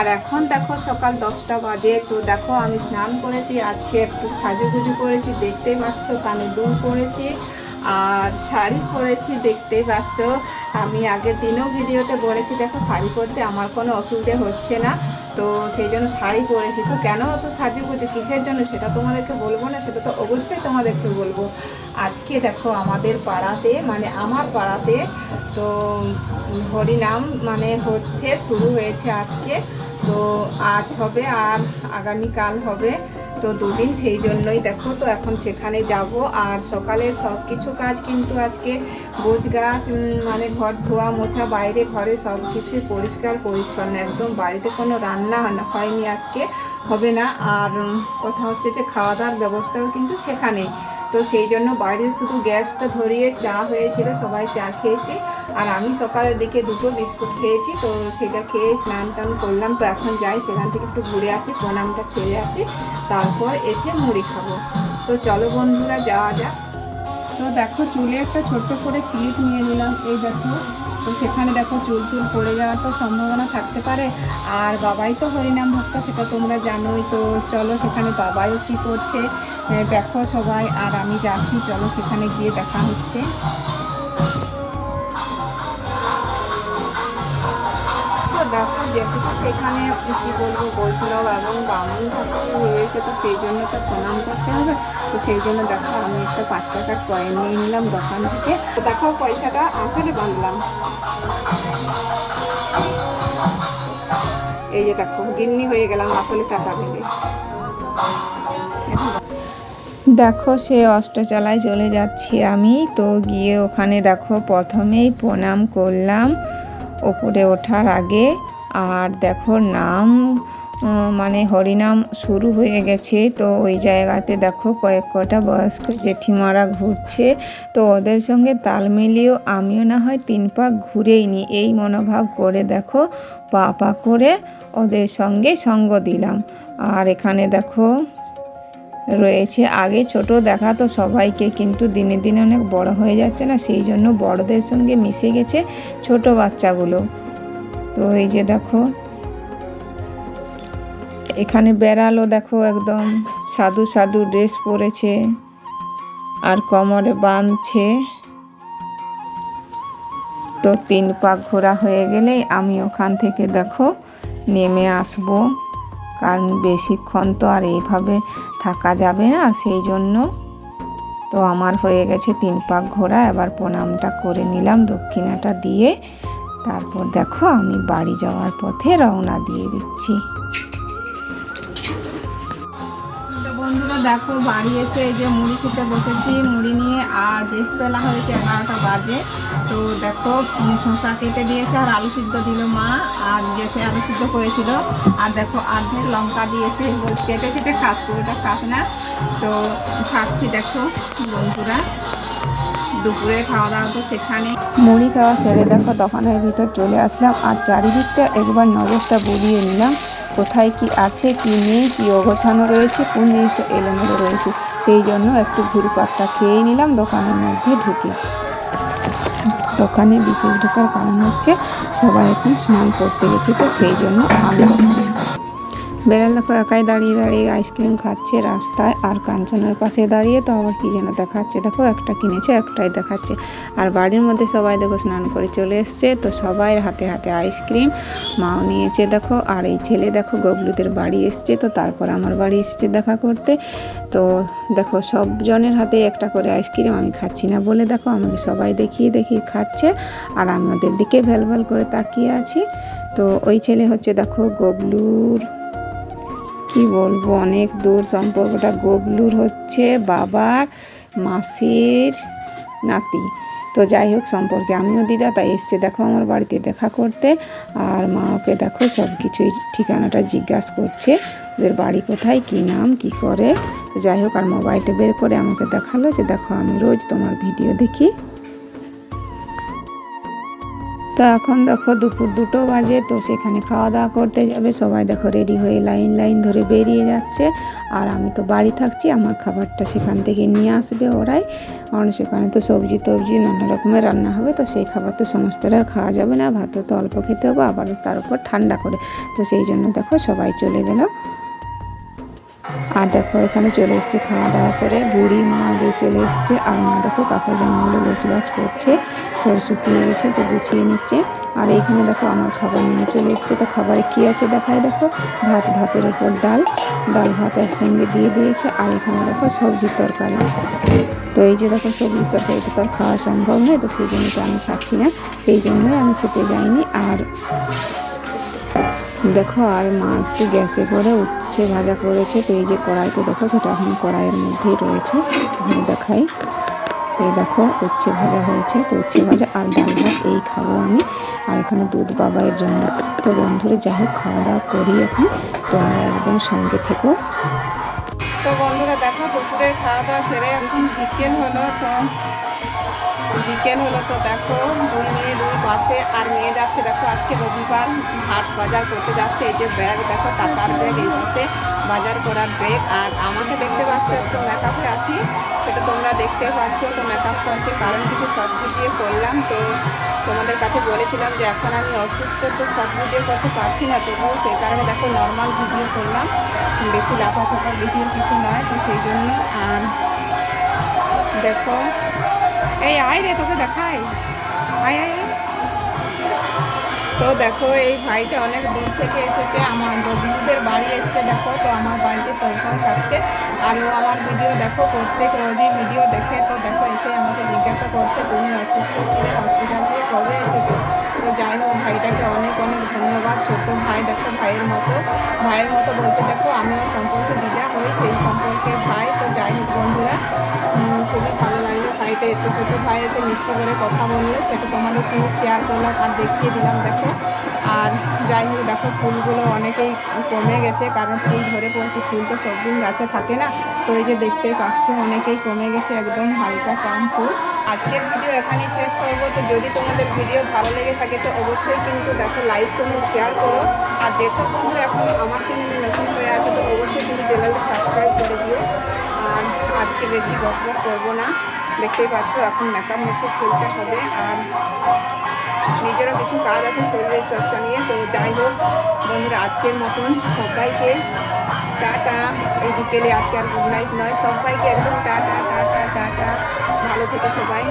আর এখন দেখো সকাল দশটা বাজে, তো দেখো আমি স্নান করেছি, আজকে একটু সাজুগুজু করেছি, দেখতেই পাচ্ছ কানে দুল পরেছি আর শাড়ি পরেছি, দেখতেই পাচ্ছ। আমি আগের দিনেও ভিডিওতে বলেছি, দেখো শাড়ি পরতে আমার কোনো অসুবিধে হচ্ছে না। তো সেই জন্য শাড়ি পরেছি। তো কেন অত সাজুগুজু? কিসের জন্য? সেটা তোমাদেরকে বলব না, সেটা তো অবশ্যই তোমাদেরকে বলব। আজকে দেখো আমাদের পাড়াতে মানে আমার পাড়াতে, তো হরিনাম মানে হচ্ছে, শুরু হয়েছে আজকে। তো আজ হবে আর আগামীকাল হবে তো দুদিন, সেই জন্যই দেখো তো এখন সেখানে যাব। আর সকালের সব কিছু কাজ কিন্তু আজকে গোছ গাছ মানে ঘর ধোয়া মোছা, বাইরে ঘরে সব কিছুই পরিষ্কার, পরিচ্ছন্ন। একদম বাড়িতে কোনো রান্না হয়নি আজকে, হবে না। আর কথা হচ্ছে যে খাওয়া দাওয়ার ব্যবস্থাও কিন্তু সেখানে তো সেই জন্য বাড়িতে শুধু গ্যাসটা ধরিয়ে চা হয়েছিল, সবাই চা খেয়েছি। আর আমি সকালের দিকে দুটো বিস্কুট খেয়েছি, তো সেটা খেয়ে স্নান টান করলাম। তো এখন যাই, সেখান থেকে একটু ঘুরে আসি, প্রণামটা সেরে আসি, তারপর এসে মুড়ি খাব। তো চলো বন্ধুরা, যাওয়া যাক। তো দেখো চুলে একটা ছোট্ট করে ক্লিপ নিয়ে নিলাম। এই দেখো, তো সেখানে দেখো চুল টুল পড়ে যাওয়ার তো সম্ভাবনা থাকতে পারে। আর বাবাই তো হরিনাম ভক্ত, সেটা তোমরা জানোই। তো চলো সেখানে বাবাইও কী করছে দেখো সবাই। আর আমি যাচ্ছি, চলো সেখানে গিয়ে দেখা হচ্ছে। যেহেতু সেখানে কি বলব বৈষ্ণব এবং বামুন ঠাকুর রয়েছে তো সেই জন্য তো প্রণাম করতে হবে। তো সেই জন্য দেখো, আমি একটা পাঁচ টাকার কয়েন নিয়ে নিলাম দোকান থেকে। তো দেখো, পয়সাটা আঁচলে বাঁধলাম। এই যে দেখো, গিন্নি হয়ে গেলাম আসলে টাকা বেঁধে দেখো, সে অষ্টচালায় চলে যাচ্ছি আমি। তো গিয়ে ওখানে দেখো, প্রথমেই প্রণাম করলাম। ওপরে ওঠার আগে আর দেখো নাম মানে হরিনাম শুরু হয়ে গেছে। তো ওই জায়গাতে দেখো কয়েক কটা বয়স্ক জেঠিমারা ঘুরছে। তো ওদের সঙ্গে তাল মিলিয়েও আমিও না হয় তিন পাক ঘুরেই নি। এই মনোভাব করে দেখো পা পা করে ওদের সঙ্গে সঙ্গ দিলাম। আর এখানে দেখো রয়েছে আগে ছোট দেখা তো সবাইকে কিন্তু দিনে দিনে অনেক বড় হয়ে যাচ্ছে না, সেই জন্য বড়দের সঙ্গে মিশে গেছে ছোট বাচ্চাগুলো। তো এই যে দেখো, এখানে বেড়ালো দেখো একদম সাধু সাধু ড্রেস পরেছে আর কোমরে বাঁধছে। তো তিন পাক ঘোরা হয়ে গেলে আমি ওখান থেকে দেখো নেমে আসব, কারণ বেশিক্ষণ তো আর এইভাবে থাকা যাবে না, সেই জন্য তো আমার হয়ে গেছে তিন পাক ঘোরা। এবার প্রণামটা করে নিলাম, দক্ষিণাটা দিয়ে তারপর দেখো আমি বাড়ি যাওয়ার পথে রওনা দিয়ে দিচ্ছি। বন্ধুরা দেখো, বাড়ি এসে এই যে মুড়ি খেতে বসেছি। মুড়ি নিয়ে আর বেশ বেলা হয়েছে এগারোটা বাজে। তো দেখো শসা কেটে দিয়েছে আর আলু সিদ্ধ দিল মা। আর গ্যাসে আলু সিদ্ধ করেছিল। আর দেখো, অর্ধেক লঙ্কা দিয়েছে। চেটে চেটে খাস পুরোটা খাস না। তো খাচ্ছি দেখো বন্ধুরা। দুপুরে খাওয়া দাওয়া তো সেখানে মুড়ি খাওয়া সেরে দেখো দোকানের ভিতর চলে আসলাম আর চারিদিকটা একবার নজরটা বুলিয়ে নিলাম। কোথায় কি আছে, কি নেই, কি অগোছানো রয়েছে, কোন জিনিসটা এলোমেলো রয়েছে, সেই জন্য একটু ঘুরপাকটা খেয়ে নিলাম দোকানের মধ্যে ঢুকে। দোকানে বিশেষ ঢোকার কারণ হচ্ছে সবাই এখন স্নান করতে গেছে, তো সেই জন্য আমি বেড়াল দেখো একাই দাঁড়িয়ে দাঁড়িয়ে আইসক্রিম খাচ্ছে রাস্তায় আর কাঞ্চনের পাশে দাঁড়িয়ে তো আবার কী যেন দেখাচ্ছে। দেখো, একটা কিনেছে, একটাই দেখাচ্ছে। আর বাড়ির মধ্যে সবাই দেখো স্নান করে চলে এসছে, তো সবাই হাতে হাতে আইসক্রিম মাও নিয়েছে দেখো। আর এই ছেলে দেখো গবলুদের বাড়ি এসছে, তো তারপর আমার বাড়ি এসছে দেখা করতে। তো দেখো সব জনের হাতে একটা করে আইসক্রিম, আমি খাচ্ছি না বলে দেখো আমাকে সবাই দেখিয়ে দেখিয়ে খাচ্ছে। আর আমি ওদের দিকে ভ্যাল ভ্যাল করে তাকিয়ে আছি। তো ওই ছেলে হচ্ছে দেখো গবলুর কি বলব, অনেক দূর সম্পর্কটা গবলুর হচ্ছে বাবার মাসির নাতি। তো যাই হোক, সম্পর্কে আমিও দিদা, তাই এসছে দেখো আমার বাড়িতে দেখা করতে। আর মা ওকে দেখো সব কিছুই ঠিকানাটা জিজ্ঞাসা করছে, ওদের বাড়ি কোথায়, কি নাম, কি করে। তো যাই হোক, আর মোবাইলটা বের করে আমাকে দেখাল যে দেখো আমি রোজ তোমার ভিডিও দেখি। তো এখন দেখো দুপুর দুটো বাজে, তো সেখানে খাওয়া দাওয়া করতে যাবে। সবাই দেখো রেডি হয়ে লাইন লাইন ধরে বেরিয়ে যাচ্ছে। আর আমি তো বাড়ি থাকছি, আমার খাবারটা সেখান থেকে নিয়ে আসবে ওরাই। কারণ সেখানে তো সবজি টবজি নানা রকমের রান্না হবে, তো সেই খাবার তো সমস্তটা খাওয়া যাবে না। ভাত তো অল্প খেতে হবে আবার তার উপর ঠান্ডা করে। তো সেই জন্য দেখো সবাই চলে গেল। আর দেখো, এখানে চলে এসছে খাওয়া দাওয়া করে। বুড়ি মা দিয়ে চলে এসছে, আর মা দেখো কাপড় জামাগুলো গোছগাছ করছে, সব শুকিয়ে গেছে তো গুছিয়ে নিচ্ছে। আর এইখানে দেখো আমার খাবার নিয়ে চলে এসছে। তো খাবারে কী আছে দেখায় দেখো? ভাত, ভাতের ওপর ডাল। ডাল, ভাত একসঙ্গে দিয়ে দিয়েছে। আর এখানে দেখো সবজির তরকারি। তো এই যে দেখো সবজির তরকারি তো তার খাওয়া সম্ভব নয়, তো সেই জন্য তো আমি খাচ্ছি না। সেই জন্যই আমি খেতে যাইনি। আর দেখো আর মা একটু গ্যাসে করে উচ্ছে ভাজা করেছে, তো এই যে কড়াইতে দেখো সেটা এখন কড়াইয়ের মধ্যেই রয়েছে। এখানে দেখাই। এই দেখো উচ্ছে ভাজা হয়েছে, তো উচ্ছে ভাজা আর ডাল ভাত এই খাব আমি। আর এখানে দুধ বাবাইয়ের জন্য। তো বন্ধুরা যাই হোক খাওয়া দাওয়া করি এখন তোমরা একদম সঙ্গে থেকো। তো বন্ধুরা দেখো দুপুরে খাওয়া দাওয়া সেরে এখন বিকেল হলো, তো বিকেল হলো তো দেখো, দুই মেয়ে, দুই পাশে, আর মেয়ে যাচ্ছে দেখো আজকে রবিবার হাট বাজার করতে যাচ্ছে, এই যে ব্যাগ দেখো, টাকার ব্যাগ এই পাশে বাজার করার ব্যাগ, আর আমাকে দেখতে পাচ্ছ, একটু মেকআপে আছি, সেটা তোমরা দেখতে পাচ্ছ, তো মেকআপ করছে, কারণ কিছু শর্ট ভিডিও করলাম, তো তোমাদের কাছে বলেছিলাম যে এখন আমি অসুস্থ, তো শর্ট ভিডিও করতে পারছি না, তবুও সেই কারণে দেখো নর্মাল ভিডিও করলাম, বেশি লাফা চাপার ভিডিও কিছু নয়, তো সেই জন্য, আর দেখো এই, আয় রে, তোকে দেখাই। আয় আয়। তো দেখো, এই ভাইটা অনেক দূর থেকে এসেছে, আমার বন্ধুদের বাড়ি এসেছে, দেখো, তো আমার বাড়িতে সবসময় থাকছে। আর ও আমার ভিডিও দেখো, প্রত্যেক রোজই ভিডিও দেখে, তো দেখো, এসে আমাকে জিজ্ঞাসা করছে, তুমি অসুস্থ ছিলে হসপিটাল থেকে কবে এসেছ? তো যাই হোক, ভাইটাকে অনেক অনেক ধন্যবাদ ছোট ভাই, দেখো, ভাইয়ের মতো। ভাইয়ের মতো বলতে, দেখো, আমি ওর সম্পর্কে দিদা হই, সেই সম্পর্কের ভাই। তো যাই হোক, বন্ধুরা খুবই ভালো লাগল ভাইটা এত ছোটো ভাই এসে মিষ্টি করে কথা বললে, সেটা তোমাদের সঙ্গে শেয়ার করলাম আর দেখিয়ে দিলাম, দেখো। আর যাই হোক, দেখো, ফুলগুলো অনেকেই কমে গেছে, কারণ ফুল ধরে পড়ছে, ফুল তো সব দিন গাছে থাকে না। তো এই যে দেখতেই পাচ্ছ, অনেকেই কমে গেছে, একদম হালকা কম ফুল। আজকের ভিডিও এখানেই শেষ করব। তো যদি তোমাদের ভিডিও ভালো লেগে থাকে, তো অবশ্যই কিন্তু দেখো লাইক করো শেয়ার করো। আর যেসব বন্ধুরা এখন আমার চ্যানেলে নতুন হয়ে আছে, তো অবশ্যই কিন্তু চ্যানেলটা সাবস্ক্রাইব করে দিও। আর আজকে বেশি বক করব না। দেখতেই পাচ্ছ, এখন মেকআপ মুছে খেলতে হবে আর নিজেরও কিছু কাজ আছে শরীরের চর্চা নিয়ে। তো যাই হোক, বন্ধুরা, আজকের মতন সবাইকে টাটা। এই বিকেলে আজকে আর গুড নাইট নয়, সবাইকে একদম টাটা টাটা টাটা। ভালো থেকে সবাই।